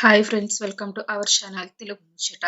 Hi friends welcome to our channel Telugu Muchata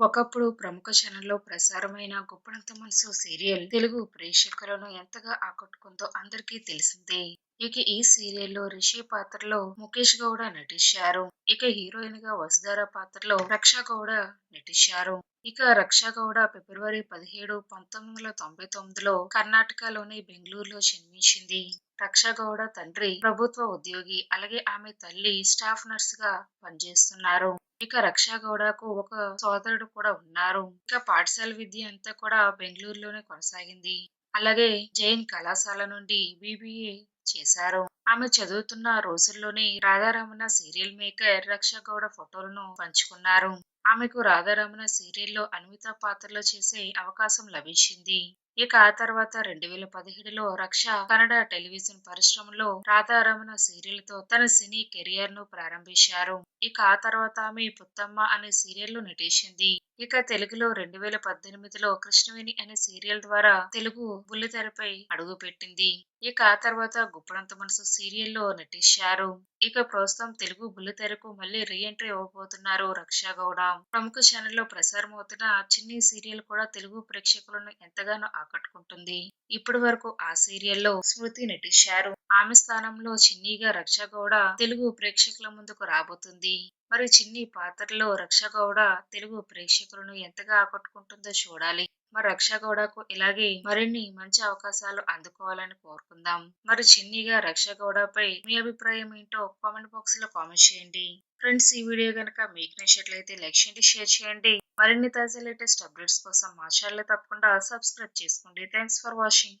ఒకప్పుడు ప్రముఖ ఛానల్లో ప్రసారమైన గొప్పనంత మనసు సీరియల్ తెలుగు ప్రేక్షకులను ఎంతగా ఆకట్టుకుందో అందరికీ తెలిసిందే. ఇక ఈ సీరియల్లో రిషి పాత్రలో ముఖేష్ గౌడ నటించారు. ఇక హీరోయిన్గా వసుధార పాత్రలో రక్షా గౌడ నటించారు. ఇక రక్షా గౌడ ఫిబ్రవరి పదిహేడు పంతొమ్మిది వందల తొంభై తొమ్మిదిలో కర్ణాటకలోని బెంగళూరులో జన్మించింది. రక్షగౌడ తండ్రి ప్రభుత్వ ఉద్యోగి అలాగే ఆమె తల్లి స్టాఫ్ నర్స్గా పనిచేస్తున్నారు. ఇక రక్షాగౌడకు ఒక సోదరుడు కూడా ఉన్నారు. ఇక పాఠశాల విద్య అంతా కూడా బెంగళూరులోనే కొనసాగింది. అలాగే జైన్ కళాశాల నుండి బీబీఏ చేశారు. ఆమె చదువుతున్న రోజుల్లోనే రాధారమణ సీరియల్ మేకర్ రక్షగౌడ ఫోటోలను పంచుకున్నారు. ఆమెకు రాధారమణ సీరియల్లో అన్విత పాత్రలో చేసే అవకాశం లభించింది. ఇక ఆ తర్వాత రెండు వేల పదిహేడులో రక్ష కన్నడ టెలివిజన్ పరిశ్రమలో రాధారమణ సీరియల్తో తన సినీ కెరియర్ను ప్రారంభించారు. ఇక ఆ తర్వాత ఆమె పుత్తమ్మ అనే సీరియల్లో నటించింది. ఇక తెలుగులో రెండు వేల పద్దెనిమిదిలో కృష్ణవేణి అనే సీరియల్ ద్వారా తెలుగు బుల్లితెరపై అడుగుపెట్టింది. ఇక ఆ తర్వాత గుప్పడంత మనసు సీరియల్లో నటించారు. ఇక ప్రస్తుతం తెలుగు బుల్లితెరకు మళ్ళీ రీఎంట్రీ ఇవ్వబోతున్నారు రక్షా గౌడ. ప్రముఖ ఛానల్లో ప్రసారం అవుతున్న చిన్ని సీరియల్ కూడా తెలుగు ప్రేక్షకులను ఎంతగానో ఆకట్టుకుంటుంది. ఇప్పటి వరకు ఆ సీరియల్లో స్మృతి నటించారు. ఆమె స్థానంలో చిన్నీగా రక్షా గౌడ తెలుగు ప్రేక్షకుల ముందుకు రాబోతుంది. మరి చిన్ని పాత్రలో రక్ష గౌడ తెలుగు ప్రేక్షకులను ఎంతగా ఆకట్టుకుంటుందో చూడాలి. మరి రక్ష గౌడకు ఇలాగే మరిన్ని మంచి అవకాశాలు అందుకోవాలని కోరుకుందాం. మరి చిన్నిగా రక్ష గౌడపై మీ అభిప్రాయం ఏంటో కామెంట్ బాక్స్లో కామెంట్ చేయండి. ఫ్రెండ్స్ ఈ వీడియో కనుక మీకు నచ్చినట్లయితే లైక్ చేయండి షేర్ చేయండి. మరిన్ని తాజా లేటెస్ట్ అప్డేట్స్ కోసం మా ఛానల్ తప్పకుండా సబ్స్క్రైబ్ చేసుకోండి. Thanks for watching.